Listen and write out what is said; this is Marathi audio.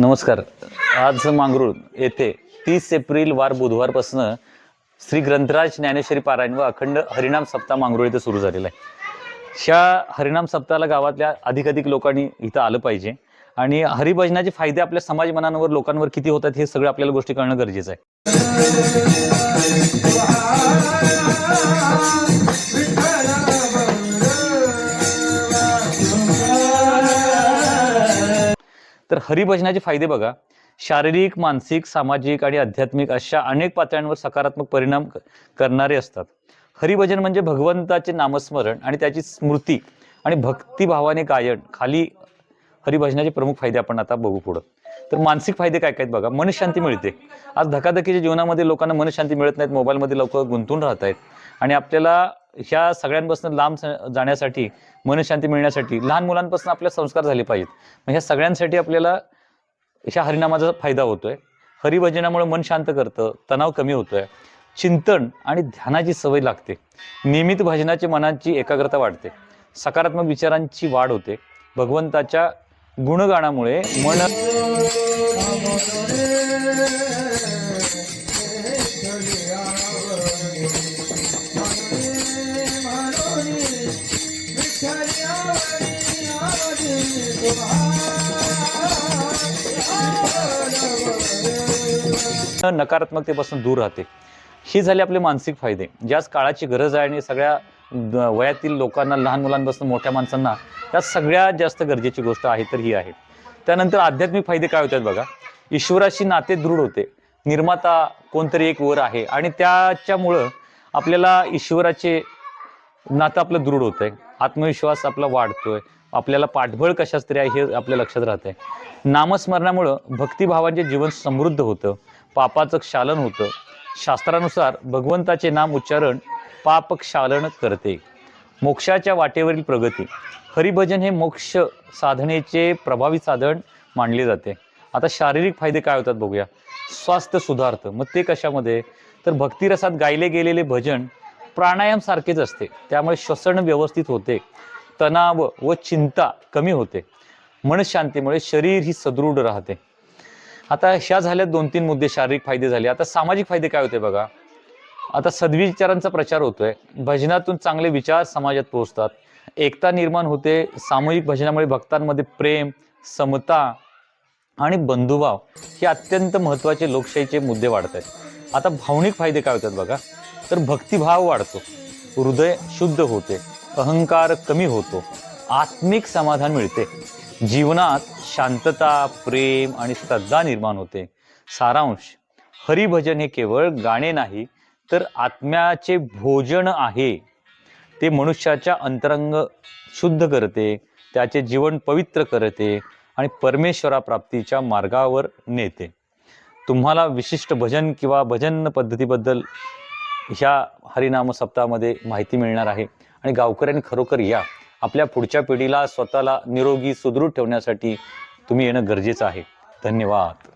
नमस्कार. आज मांगरूळ येथे तीस एप्रिल वार बुधवारपासून श्री ग्रंथराज ज्ञानेश्वरी पारायण व अखंड हरिनाम सप्ताह मांगरूळ इथं सुरू झालेला आहे. ह्या हरिनाम सप्ताहाला गावातल्या अधिकाधिक लोकांनी इथं आलं पाहिजे आणि हरिभजनाचे फायदे आपल्या समाज मनांवर लोकांवर किती होतात हे सगळं आपल्याला गोष्टी कळणं गरजेचं आहे. तर हरिभजनाचे फायदे बघा. शारीरिक मानसिक सामाजिक आणि आध्यात्मिक अशा अनेक पातळ्यांवर सकारात्मक परिणाम करणारे असतात. हरिभजन म्हणजे भगवंताचे नामस्मरण आणि त्याची स्मृती आणि भक्तिभावाने गायन. खाली हरिभजनाचे प्रमुख फायदे आपण आता बघू पुढं. तर मानसिक फायदे काय काय आहेत बघा? मनशांती मिळते. आज धकाधकीच्या जीवनामध्ये लोकांना मनशांती मिळत नाहीत. मोबाईलमध्ये लोक गुंतून राहत आहेत. आणि आपल्याला ह्या सगळ्यांपासून लांब स- जाण्यासाठी मनशांती मिळण्यासाठी लहान मुलांपासून आपले संस्कार झाले पाहिजेत. मग ह्या सगळ्यांसाठी आपल्याला ह्या हरिनामाचा फायदा होतोय. हरिभजनामुळे मन शांत करतं तणाव कमी होतोय. चिंतन आणि ध्यानाची सवय लागते. नियमित भजनाची मनाची एकाग्रता वाढते. सकारात्मक विचारांची वाढ होते. भगवंताच्या गुणगानामुळे मन नकारात्मकतेपासून दूर राहते. ही झाली आपले मानसिक फायदे. ज्याच काळाची गरज आहे आणि सगळ्या वयातील लोकांना लहान मुलांपासून मोठ्या माणसांना त्या सगळ्यात जास्त गरजेची गोष्ट आहे तर ही आहे. त्यानंतर आध्यात्मिक फायदे काय होतात बघा? ईश्वराशी नाते दृढ होते. निर्माता कोणतरी एक वर आहे आणि त्याच्यामुळं आपल्याला ईश्वराचे नातं आपलं दृढ होतं आहे आत्मविश्वास आपला वाढतोय. आपल्याला पाठबळ कशाच तरी आहे हे आपल्या लक्षात राहतंय. नामस्मरणामुळं भक्तिभावांचे जीवन समृद्ध होतं. पापाचं क्षालन होतं. शास्त्रानुसार भगवंताचे नाम उच्चारण पापक्षालन करते. मोक्षाच्या वाटेवरील प्रगती. हरिभजन हे मोक्ष साधनेचे प्रभावी साधन मानले जाते. आता शारीरिक फायदे काय होतात बघूया. स्वास्थ्य सुधारतं. मग ते कशामध्ये? तर भक्तिरसात गायले गेलेले भजन प्राणायाम सारखेच असते. त्यामुळे श्वसन व्यवस्थित होते. तणाव व चिंता कमी होते. मनशांतीमुळे शरीर ही सदृढ राहते. आता ह्या झाल्या दोन तीन मुद्दे शारीरिक फायदे झाले. आता सामाजिक फायदे काय होते बघा? आता सद्विचारांचा प्रचार होतोय. भजनातून चांगले विचार समाजात पोहोचतात. एकता निर्माण होते. सामूहिक भजनामुळे भक्तांमध्ये प्रेम समता आणि बंधुभाव हे अत्यंत महत्त्वाचे लोकशाहीचे मुद्दे वाढत आहेत आता भावनिक फायदे काय होतात बघा? तर भक्तिभाव वाढतो. हृदय शुद्ध होते. अहंकार कमी होतो. आत्मिक समाधान मिळते. जीवनात शांतता प्रेम आणि श्रद्धा निर्माण होते. सारांश हरिभजन हे केवळ गाणे नाही तर आत्म्याचे भोजन आहे. ते मनुष्याच्या अंतरंग शुद्ध करते त्याचे जीवन पवित्र करते आणि परमेश्वराप्राप्तीच्या मार्गावर नेते. तुम्हाला विशिष्ट भजन किंवा भजन पद्धतीबद्दल ह्या हरिनाम सप्ताहामध्ये माहिती मिळणार आहे. आणि गावकऱ्यांनी खरोखर या. आपल्या पुढच्या पिढीला स्वतःला निरोगी सुदृढ ठेवण्यासाठी तुम्ही येणं गरजेचं आहे. धन्यवाद.